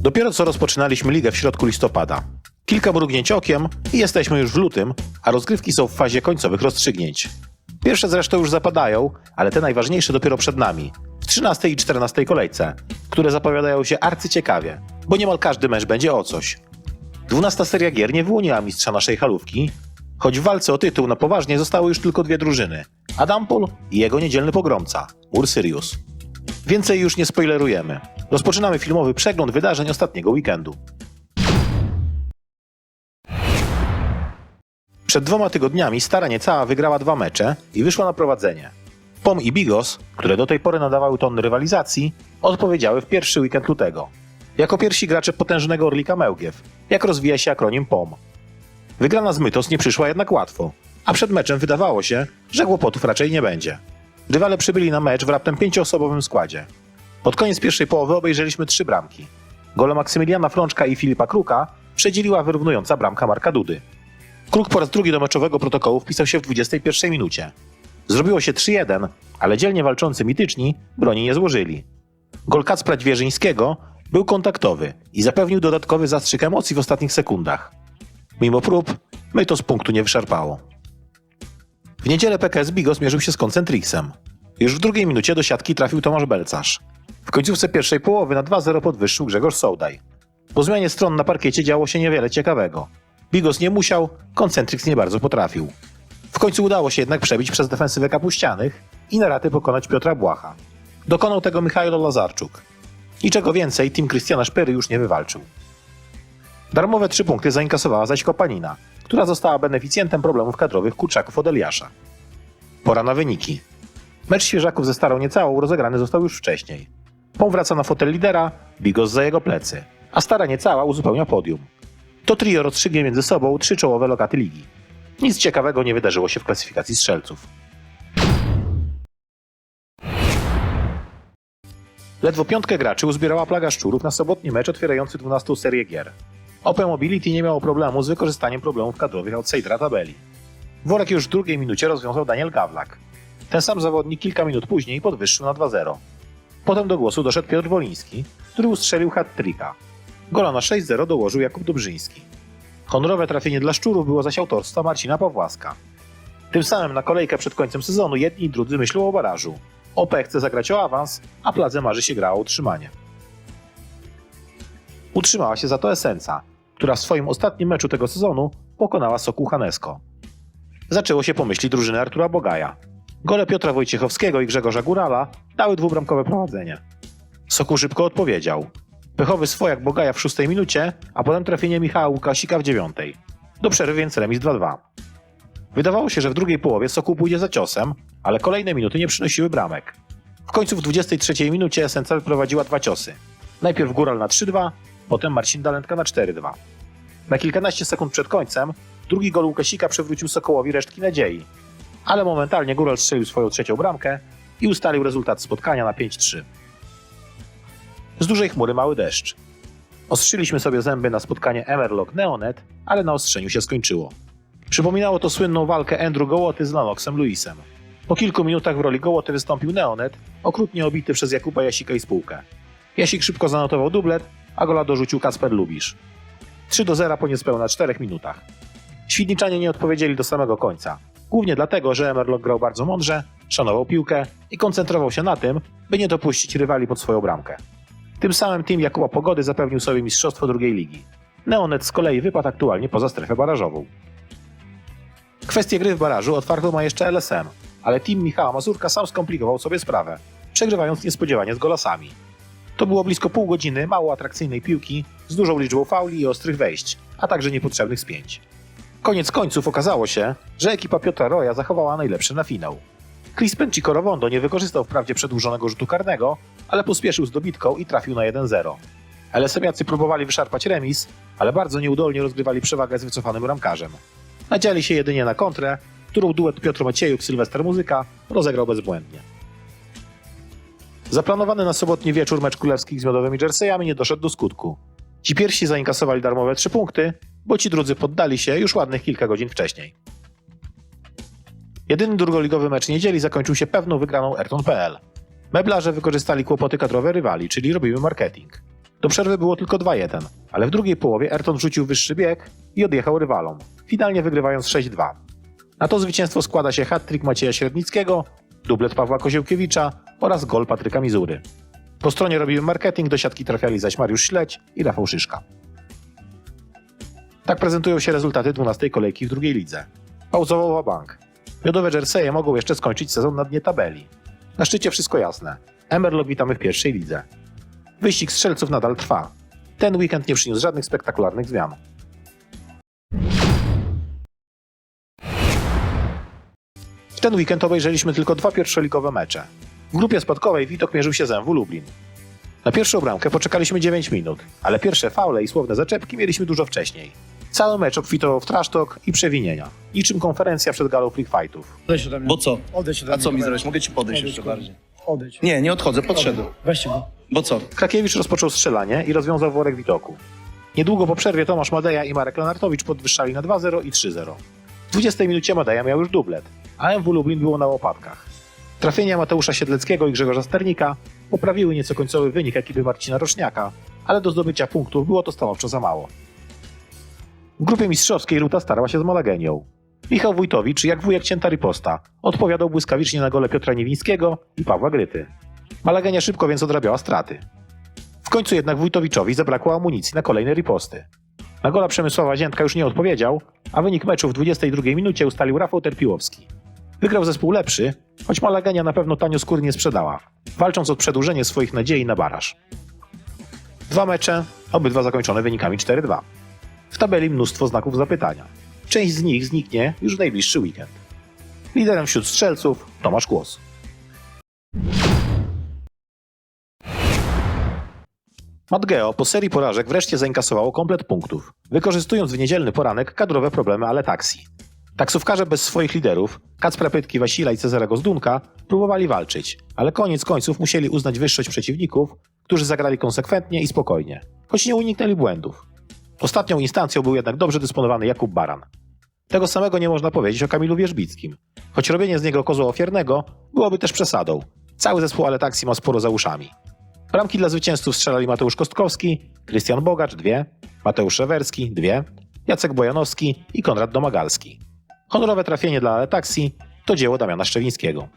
Dopiero co rozpoczynaliśmy ligę w środku listopada. Kilka mrugnięć okiem i jesteśmy już w lutym, a rozgrywki są w fazie końcowych rozstrzygnięć. Pierwsze zresztą już zapadają, ale te najważniejsze dopiero przed nami. W 13 i 14 kolejce, które zapowiadają się arcyciekawie, bo niemal każdy mecz będzie o coś. 12 seria gier nie wyłoniła mistrza naszej halówki, choć w walce o tytuł na poważnie zostały już tylko dwie drużyny. Adampol i jego niedzielny pogromca, Mur Sirius. Więcej już nie spoilerujemy. Rozpoczynamy filmowy przegląd wydarzeń ostatniego weekendu. Przed dwoma tygodniami Stara Niecała wygrała dwa mecze i wyszła na prowadzenie. POM i Bigos, które do tej pory nadawały ton rywalizacji, odpowiedziały w pierwszy weekend lutego. Jako pierwsi gracze potężnego Orlika Mełgiew, jak rozwija się akronim POM. Wygrana z Mytos nie przyszła jednak łatwo, a przed meczem wydawało się, że kłopotów raczej nie będzie. Rywale przybyli na mecz w raptem pięcioosobowym składzie. Pod koniec pierwszej połowy obejrzeliśmy trzy bramki. Gole Maksymiliana Frączka i Filipa Kruka przedzieliła wyrównująca bramka Marka Dudy. Kruk po raz drugi do meczowego protokołu wpisał się w 21 minucie. Zrobiło się 3-1, ale dzielnie walczący mityczni broni nie złożyli. Gol Kacpra Dwierzyńskiego był kontaktowy i zapewnił dodatkowy zastrzyk emocji w ostatnich sekundach. Mimo prób, my to z punktu nie wyszarpało. W niedzielę PKS Bigo zmierzył się z Concentrixem. Już w drugiej minucie do siatki trafił Tomasz Belcarz. W końcówce pierwszej połowy na 2-0 podwyższył Grzegorz Sołdaj. Po zmianie stron na parkiecie działo się niewiele ciekawego. Bigos nie musiał, Concentrix nie bardzo potrafił. W końcu udało się jednak przebić przez defensywę kapuścianych i na raty pokonać Piotra Błacha. Dokonał tego Michajlo Lazarczuk. Niczego więcej team Krystiana Szpery już nie wywalczył. Darmowe trzy punkty zainkasowała zaś Kopanina, która została beneficjentem problemów kadrowych kurczaków od Eliasza. Pora na wyniki. Mecz świeżaków ze Starą Niecałą rozegrany został już wcześniej. Pom wraca na fotel lidera, Bigos za jego plecy, a Stara Niecała uzupełnia podium. To trio rozstrzygnie między sobą trzy czołowe lokaty ligi. Nic ciekawego nie wydarzyło się w klasyfikacji strzelców. Ledwo piątkę graczy uzbierała plaga szczurów na sobotni mecz otwierający 12 serię gier. Open Mobility nie miało problemu z wykorzystaniem problemów kadrowych outsidera tabeli. Worek już w drugiej minucie rozwiązał Daniel Gawlak. Ten sam zawodnik kilka minut później podwyższył na 2-0. Potem do głosu doszedł Piotr Woliński, który ustrzelił hat-tricka. Gola na 6-0 dołożył Jakub Dobrzyński. Honorowe trafienie dla szczurów było zaś autorstwa Marcina Pawłaska. Tym samym na kolejkę przed końcem sezonu jedni i drudzy myślą o barażu. OP chce zagrać o awans, a Pladze marzy się gra o utrzymanie. Utrzymała się za to Esenca, która w swoim ostatnim meczu tego sezonu pokonała Sokół Hanesko. Zaczęło się pomyśli drużyny Artura Bogaja. Gole Piotra Wojciechowskiego i Grzegorza Górala dały dwubramkowe prowadzenie. Sokół szybko odpowiedział. Pechowy swojak Bogaja w szóstej minucie, a potem trafienie Michała Łukasika w dziewiątej. Do przerwy więc remis 2-2. Wydawało się, że w drugiej połowie Sokół pójdzie za ciosem, ale kolejne minuty nie przynosiły bramek. W końcu w 23 minucie Esenca wyprowadziła dwa ciosy. Najpierw Góral na 3-2, potem Marcin Dalentka na 4-2. Na kilkanaście sekund przed końcem drugi gol Łukasika przywrócił Sokołowi resztki nadziei. Ale momentalnie Góral strzelił swoją trzecią bramkę i ustalił rezultat spotkania na 5-3. Z dużej chmury mały deszcz. Ostrzyliśmy sobie zęby na spotkanie Emerlock Neonet, ale na ostrzeniu się skończyło. Przypominało to słynną walkę Andrew Gołoty z Lanoxem Lewisem. Po kilku minutach w roli Gołoty wystąpił Neonet, okrutnie obity przez Jakuba Jasika i spółkę. Jasik szybko zanotował dublet, a gola dorzucił Kasper Lubisz. 3 do 0 po niespełna 4 minutach. Świdniczanie nie odpowiedzieli do samego końca. Głównie dlatego, że Emerlock grał bardzo mądrze, szanował piłkę i koncentrował się na tym, by nie dopuścić rywali pod swoją bramkę. Tym samym team Jakuba Pogody zapewnił sobie mistrzostwo drugiej ligi. Neonet z kolei wypadł aktualnie poza strefę barażową. Kwestię gry w barażu otwartą ma jeszcze LSM, ale team Michała Mazurka sam skomplikował sobie sprawę, przegrywając niespodziewanie z golasami. To było blisko pół godziny mało atrakcyjnej piłki z dużą liczbą fauli i ostrych wejść, a także niepotrzebnych spięć. Koniec końców okazało się, że ekipa Piotra Roya zachowała najlepszy na finał. Chris Penciko Rowondo nie wykorzystał wprawdzie przedłużonego rzutu karnego, ale pospieszył z dobitką i trafił na 1-0. LSM-iacy próbowali wyszarpać remis, ale bardzo nieudolnie rozgrywali przewagę z wycofanym ramkarzem. Nadzieli się jedynie na kontrę, którą duet Piotr Maciejuk Sylwester Muzyka rozegrał bezbłędnie. Zaplanowany na sobotni wieczór mecz królewskich z miodowymi jerseyami nie doszedł do skutku. Ci pierwsi zainkasowali darmowe trzy punkty, bo ci drudzy poddali się już ładnych kilka godzin wcześniej. Jedyny drugoligowy mecz niedzieli zakończył się pewną wygraną Ayrton.pl. Meblarze wykorzystali kłopoty kadrowe rywali, czyli robimy marketing. Do przerwy było tylko 2-1, ale w drugiej połowie Ayrton wrzucił wyższy bieg i odjechał rywalom, finalnie wygrywając 6-2. Na to zwycięstwo składa się hat-trick Macieja Średnickiego, dublet Pawła Koziołkiewicza oraz gol Patryka Mizury. Po stronie robiły marketing, do siatki trafiali zaś Mariusz Śledź i Rafał Szyszka. Tak prezentują się rezultaty 12 kolejki w drugiej lidze. Pauzował bank. Miodowe Jerseje mogą jeszcze skończyć sezon na dnie tabeli. Na szczycie wszystko jasne. Emerlog witamy w pierwszej lidze. Wyścig strzelców nadal trwa. Ten weekend nie przyniósł żadnych spektakularnych zmian. W ten weekend obejrzeliśmy tylko dwa pierwszoligowe mecze. W grupie spadkowej Witok mierzył się z MW Lublin. Na pierwszą bramkę poczekaliśmy 9 minut, ale pierwsze faule i słowne zaczepki mieliśmy dużo wcześniej. Cały mecz obfitował w trasztok i przewinienia, niczym konferencja przed galą Freak Fightów. Odejdź ode mnie. Bo co? Odejdź ode A mnie. co mi zrobić? Mogę ci podejść Odejdź, jeszcze kurwa. bardziej. Odejdź. Nie, nie odchodzę, podszedłem. Weźcie go. Bo co? Krakiewicz rozpoczął strzelanie i rozwiązał worek Witoku. Niedługo po przerwie Tomasz Madeja i Marek Lenartowicz podwyższali na 2-0 i 3-0. W 20 minucie Madeja miał już dublet, a MW Lublin było na łopatkach. Trafienia Mateusza Siedleckiego i Grzegorza Sternika poprawiły nieco końcowy wynik ekipy Marcina Roczniaka, ale do zdobycia punktów było to stanowczo za mało. W grupie mistrzowskiej Ruta starała się z Malagenią. Michał Wójtowicz, jak wujek cięta riposta, odpowiadał błyskawicznie na gole Piotra Niewińskiego i Pawła Gryty. Malagenia szybko więc odrabiała straty. W końcu jednak Wójtowiczowi zabrakło amunicji na kolejne riposty. Na gola Przemysława Ziętka już nie odpowiedział, a wynik meczu w 22 minucie ustalił Rafał Terpiłowski. Wygrał zespół lepszy, choć Malagenia na pewno tanio skóry nie sprzedała, walcząc o przedłużenie swoich nadziei na baraż. Dwa mecze, obydwa zakończone wynikami 4-2. W tabeli mnóstwo znaków zapytania. Część z nich zniknie już w najbliższy weekend. Liderem wśród strzelców Tomasz Kłos. Matgeo po serii porażek wreszcie zainkasowało komplet punktów, wykorzystując w niedzielny poranek kadrowe problemy ale taksi. Taksówkarze bez swoich liderów, Kacpra Pytki, Wasila i Cezarego Zdunka, próbowali walczyć, ale koniec końców musieli uznać wyższość przeciwników, którzy zagrali konsekwentnie i spokojnie, choć nie uniknęli błędów. Ostatnią instancją był jednak dobrze dysponowany Jakub Baran. Tego samego nie można powiedzieć o Kamilu Wierzbickim, choć robienie z niego kozła ofiarnego byłoby też przesadą. Cały zespół ale taksi ma sporo za uszami. Bramki dla zwycięzców strzelali Mateusz Kostkowski, Krystian Bogacz dwie, Mateusz Szewerski dwie, Jacek Bojanowski i Konrad Domagalski. Honorowe trafienie dla Aletaxi to dzieło Damiana Szczewińskiego.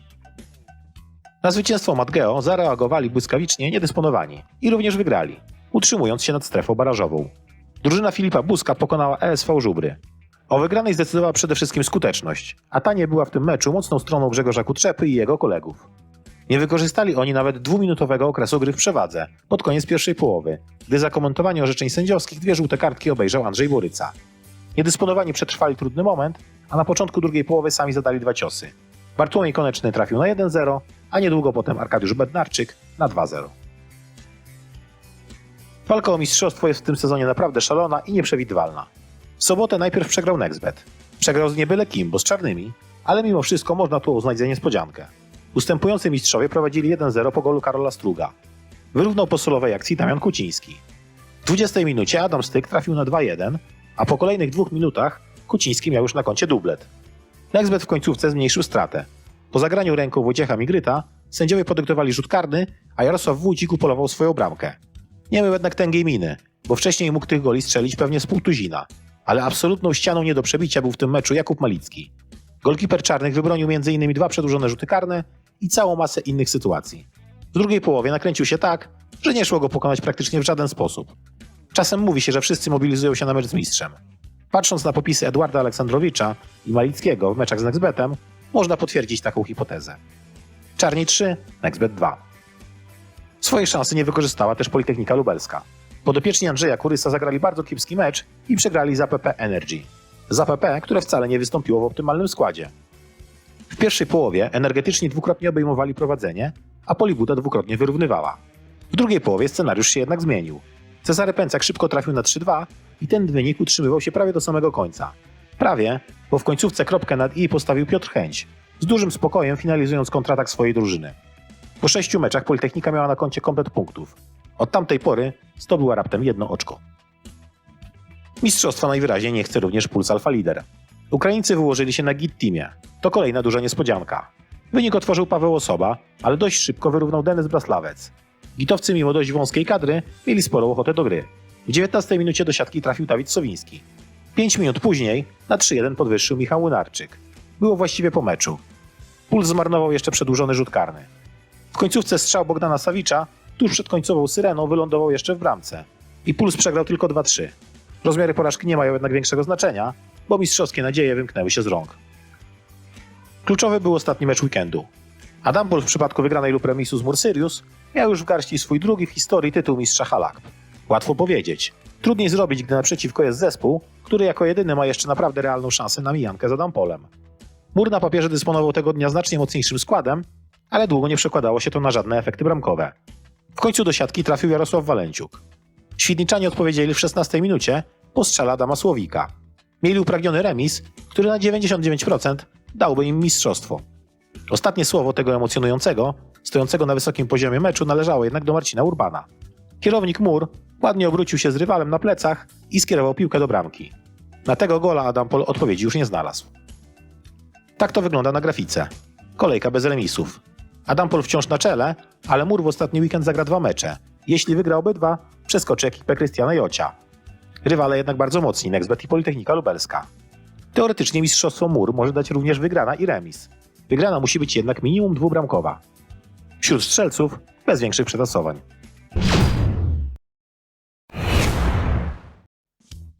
Na zwycięstwo Matgeo zareagowali błyskawicznie niedysponowani i również wygrali, utrzymując się nad strefą barażową. Drużyna Filipa Buzka pokonała ESV Żubry. O wygranej zdecydowała przede wszystkim skuteczność, a ta nie była w tym meczu mocną stroną Grzegorza Kutrzepy i jego kolegów. Nie wykorzystali oni nawet dwuminutowego okresu gry w przewadze, pod koniec pierwszej połowy, gdy za komentowanie orzeczeń sędziowskich dwie żółte kartki obejrzał Andrzej Boryca. Niedysponowani przetrwali trudny moment, a na początku drugiej połowy sami zadali dwa ciosy. Bartłomiej Koneczny trafił na 1-0, a niedługo potem Arkadiusz Bednarczyk na 2-0. Walka o mistrzostwo jest w tym sezonie naprawdę szalona i nieprzewidywalna. W sobotę najpierw przegrał Nexbet. Przegrał z niebyle kim, bo z czarnymi, ale mimo wszystko można tu uznać za niespodziankę. Ustępujący mistrzowie prowadzili 1-0 po golu Karola Struga. Wyrównał po solowej akcji Damian Kuciński. W 20 minucie Adam Styk trafił na 2-1, a po kolejnych dwóch minutach Kuciński miał już na koncie dublet. Nexbet w końcówce zmniejszył stratę. Po zagraniu ręką Wojciecha Migryta sędziowie podyktowali rzut karny, a Jarosław Wójcik upolował swoją bramkę. Nie miał jednak tęgiej miny, bo wcześniej mógł tych goli strzelić pewnie z pół tuzina, ale absolutną ścianą nie do przebicia był w tym meczu Jakub Malicki. Golkiper Czarnych wybronił m.in. dwa przedłużone rzuty karne i całą masę innych sytuacji. W drugiej połowie nakręcił się tak, że nie szło go pokonać praktycznie w żaden sposób. Czasem mówi się, że wszyscy mobilizują się na mecz z mistrzem. Patrząc na popisy Edwarda Aleksandrowicza i Malickiego w meczach z Nexbetem, można potwierdzić taką hipotezę. Czarni 3, Nexbet 2. Swoje szanse nie wykorzystała też Politechnika Lubelska. Podopieczni Andrzeja Kurysa zagrali bardzo kiepski mecz i przegrali z APP Energy. Z APP, które wcale nie wystąpiło w optymalnym składzie. W pierwszej połowie energetyczni dwukrotnie obejmowali prowadzenie, a Polibuda dwukrotnie wyrównywała. W drugiej połowie scenariusz się jednak zmienił. Cezary Pęcak szybko trafił na 3-2 i ten wynik utrzymywał się prawie do samego końca. Prawie, bo w końcówce kropkę nad i postawił Piotr Chęć, z dużym spokojem finalizując kontratak swojej drużyny. Po sześciu meczach Politechnika miała na koncie komplet punktów. Od tamtej pory zdobyła raptem jedno oczko. Mistrzostwa najwyraźniej nie chce również Puls Alfa Lider. Ukraińcy wyłożyli się na Git Teamie. To kolejna duża niespodzianka. Wynik otworzył Paweł Osoba, ale dość szybko wyrównał Denis Braslawec. Gitowcy mimo dość wąskiej kadry mieli sporą ochotę do gry. W 19 minucie do siatki trafił Dawid Sowiński. 5 minut później na 3-1 podwyższył Michał Łynarczyk. Było właściwie po meczu. Puls zmarnował jeszcze przedłużony rzut karny. W końcówce strzał Bogdana Sawicza tuż przed końcową syreną wylądował jeszcze w bramce. I Puls przegrał tylko 2-3. Rozmiary porażki nie mają jednak większego znaczenia, bo mistrzowskie nadzieje wymknęły się z rąk. Kluczowy był ostatni mecz weekendu. Adam Bol w przypadku wygranej lub remisu z Mursyrius miał już w garści swój drugi w historii tytuł mistrza Halak. Łatwo powiedzieć. Trudniej zrobić, gdy naprzeciwko jest zespół, który jako jedyny ma jeszcze naprawdę realną szansę na mijankę z Adampolem. Mur na papierze dysponował tego dnia znacznie mocniejszym składem, ale długo nie przekładało się to na żadne efekty bramkowe. W końcu do siatki trafił Jarosław Walenciuk. Świdniczanie odpowiedzieli w 16 minucie po strzale Adama Słowika. Mieli upragniony remis, który na 99% dałby im mistrzostwo. Ostatnie słowo tego emocjonującego, stojącego na wysokim poziomie meczu należało jednak do Marcina Urbana. Kierownik Mur ładnie obrócił się z rywalem na plecach i skierował piłkę do bramki. Na tego gola Adam Pol odpowiedzi już nie znalazł. Tak to wygląda na grafice. Kolejka bez remisów. Adam Pol wciąż na czele, ale Mur w ostatni weekend zagra dwa mecze. Jeśli wygra obydwa, przeskoczy ekipę Krystiana Jocia. Rywale jednak bardzo mocni, Nexbet i Politechnika Lubelska. Teoretycznie mistrzostwo Mur może dać również wygrana i remis. Wygrana musi być jednak minimum dwubramkowa. Wśród strzelców bez większych przetasowań.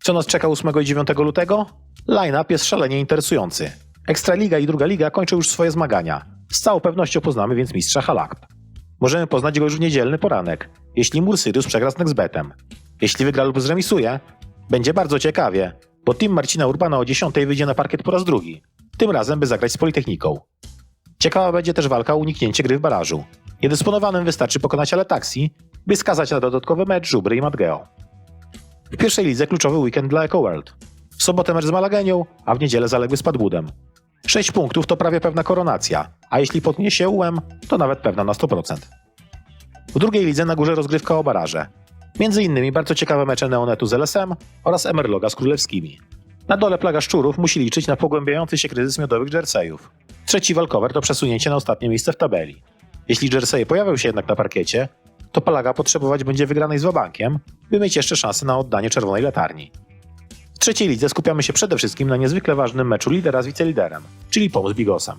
Co nas czeka 8 i 9 lutego? Line-up jest szalenie interesujący. Ekstraliga i druga liga kończą już swoje zmagania. Z całą pewnością poznamy więc mistrza Halak. Możemy poznać go już w niedzielny poranek, jeśli Mursyrius przegra z Nexbetem. Jeśli wygra lub zremisuje, będzie bardzo ciekawie, bo team Marcina Urbana o 10 wyjdzie na parkiet po raz drugi, tym razem by zagrać z Politechniką. Ciekawa będzie też walka o uniknięcie gry w barażu. Niedysponowanym wystarczy pokonać Aletaxi, by skazać na dodatkowy mecz Żubry i Madgeo. W pierwszej lidze kluczowy weekend dla EcoWorld. W sobotę mecz z Malagenią, a w niedzielę zaległy z Padbudem. 6 punktów to prawie pewna koronacja, a jeśli potnie się UM, to nawet pewna na 100%. W drugiej lidze na górze rozgrywka o baraże. Między innymi bardzo ciekawe mecze Neonetu z LSM oraz Emerloga z Królewskimi. Na dole plaga szczurów musi liczyć na pogłębiający się kryzys miodowych jerseyów. Trzeci walkover to przesunięcie na ostatnie miejsce w tabeli. Jeśli jerseye pojawią się jednak na parkiecie, to Palaga potrzebować będzie wygranej z Wabankiem, by mieć jeszcze szansę na oddanie czerwonej latarni. Trzeciej lidze skupiamy się przede wszystkim na niezwykle ważnym meczu lidera z wiceliderem, czyli z Bigosem.